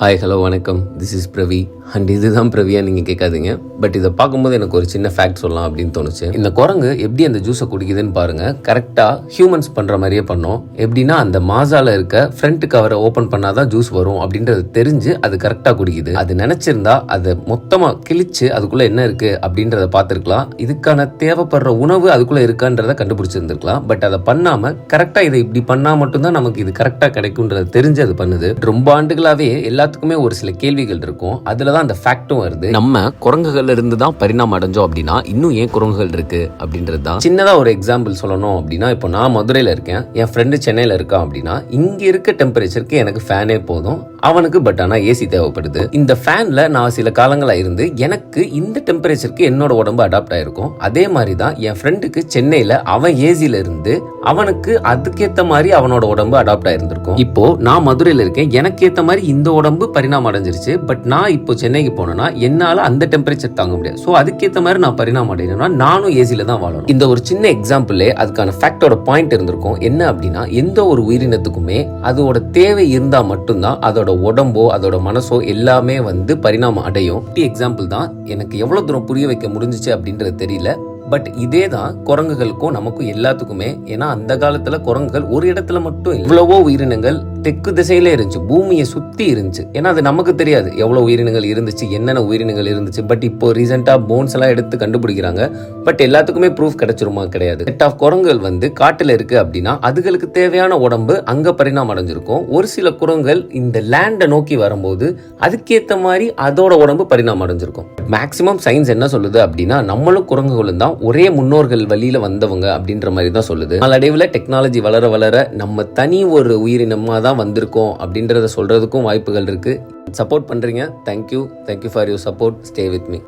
Hi hello வணக்கம். This is Pravi and இதுதான் பிரவியா நீங்கள் கேட்காதீங்க. பட் இதை பார்க்கும்போது எனக்கு ஒரு சின்ன ஃபேக்ட் சொல்லலாம் அப்படின்னு தோணுச்சு. இந்த குரங்கு எப்படி அந்த ஜூஸை குடிக்குதுன்னு பாருங்கள் கரெக்டாக ஹியூமன்ஸ் பண்ணுற மாதிரியே பண்ணோம். எப்படின்னா அந்த மாசால இருக்க ஃப்ரண்ட் கவரை ஓப்பன் பண்ணாதான் ஜூஸ் வரும் அப்படின்றது தெரிஞ்சு அது கரெக்டாக குடிக்குது. அது நினச்சிருந்தா அதை மொத்தமாக கிழிச்சு அதுக்குள்ளே என்ன இருக்குது அப்படின்றத பார்த்துருக்கலாம். இதுக்கான தேவைப்படுற உணவு அதுக்குள்ளே இருக்கான்றத கண்டுபிடிச்சிருந்துருக்கலாம். பட் அதை பண்ணாமல் கரெக்டாக இதை இப்படி பண்ணால் மட்டும்தான் நமக்கு இது கரெக்டாக கிடைக்கும்ன்றது தெரிஞ்சு அது பண்ணுது. ரொம்ப ஆண்டுகளாகவே எல்லா எல்லாத்துக்குமே ஒரு சில கேள்விகள் இருக்கும். அதில் தான் அந்த ஃபேக்டும் வருது. நம்ம குரங்குகள்ல இருந்து தான் பரிணாமம் அடைஞ்சோம் அப்படின்னா இன்னும் ஏன் குரங்குகள் இருக்கு அப்படின்றது தான். சின்னதாக ஒரு எக்ஸாம்பிள் சொல்லணும் அப்படின்னா இப்போ நான் மதுரையில் இருக்கேன். என் ஃப்ரெண்டு சென்னையில் இருக்கான் அப்படின்னா இங்கே இருக்க டெம்பரேச்சருக்கு எனக்கு ஃபேனே போதும். அவனுக்கு பட் ஆனால் ஏசி தேவைப்படுது. இந்த ஃபேனில் நான் சில காலங்களாக இருந்து எனக்கு இந்த டெம்பரேச்சருக்கு என்னோட உடம்பு அடாப்ட் ஆயிருக்கும். அதே மாதிரி தான் என் ஃப்ரெண்டுக்கு சென்னையில் அவன் ஏசியில் இருந்து அவனுக்கு அதுக்கேற்ற மாதிரி அவனோட உடம்பு அடாப்ட் ஆயிருந்திருக்கும். இப்போ நான் மதுரையில் இருக்கேன். எனக்கு ஏற்ற மாதிரி இந்த உடம்பு பரிணாமம் அடைஞ்சிருச்சு. பட் நான் இப்போ சென்னைக்கு போனேன்னா என்னால் அந்த டெம்பரேச்சர் தாங்க முடியாது. ஸோ அதுக்கேற்ற மாதிரி நான் பரிணாமம் அடையணும்னா நானும் ஏசியில தான் வாழணும். இந்த ஒரு சின்ன எக்ஸாம்பிளே அதுக்கான ஃபேக்டோட பாயிண்ட் இருந்திருக்கும். என்ன அப்படின்னா எந்த ஒரு உயிரினத்துக்குமே அதோட தேவை இருந்தால் மட்டும்தான் அதோட உடம்போ அதோட மனசோ எல்லாமே வந்து பரிணாமம் அடையும். எக்ஸாம்பிள் தான். எனக்கு எவ்வளோ தூரம் புரிய வைக்க முடிஞ்சிச்சு அப்படின்றது தெரியல. பட் இதே தான் குரங்குகளுக்கும் நமக்கும் எல்லாத்துக்குமே. ஏன்னா அந்த காலத்துல குரங்குகள் ஒரு இடத்துல மட்டும் இல்ல. இவ்வளவோ உயிரினங்கள் தெற்கு திசையிலே இருந்துச்சு பூமியை சுற்றி இருந்துச்சு. ஏன்னா அது நமக்கு தெரியாது. எவ்வளோ உயிரினங்கள் இருந்துச்சு என்னென்ன உயிரினங்கள் இருந்துச்சு. பட் இப்போ ரீசெண்டாக போன்ஸ் எல்லாம் எடுத்து கண்டுபிடிக்கிறாங்க. பட் எல்லாத்துக்குமே ப்ரூஃப் கிடைச்சிருமா? கிடையாது. செட் ஆஃப் குரங்குகள் வந்து காட்டில் இருக்குது அப்படின்னா அதுகளுக்கு தேவையான உடம்பு அங்கே பரிணாமம் அடைஞ்சிருக்கும். ஒரு சில குரங்குகள் இந்த லேண்டை நோக்கி வரும்போது அதுக்கேற்ற மாதிரி அதோட உடம்பு பரிணாமம் அடைஞ்சிருக்கும். மேக்சிமம் சயின்ஸ் என்ன சொல்லுது அப்படின்னா நம்மளும் குரங்குகளும் தான் ஒரே முன்னோர்கள் வழியில் வந்தவங்க அப்படின்ற மாதிரி தான் சொல்லுது. நாளடைவில் டெக்னாலஜி வளர வளர நம்ம தனி ஒரு உயிரினமாக தான் வந்திருக்கோம் அப்படின்றத சொல்றதுக்கும் வாய்ப்புகள் இருக்கு. சப்போர்ட் பண்றீங்க. Thank you thank you for your support stay with me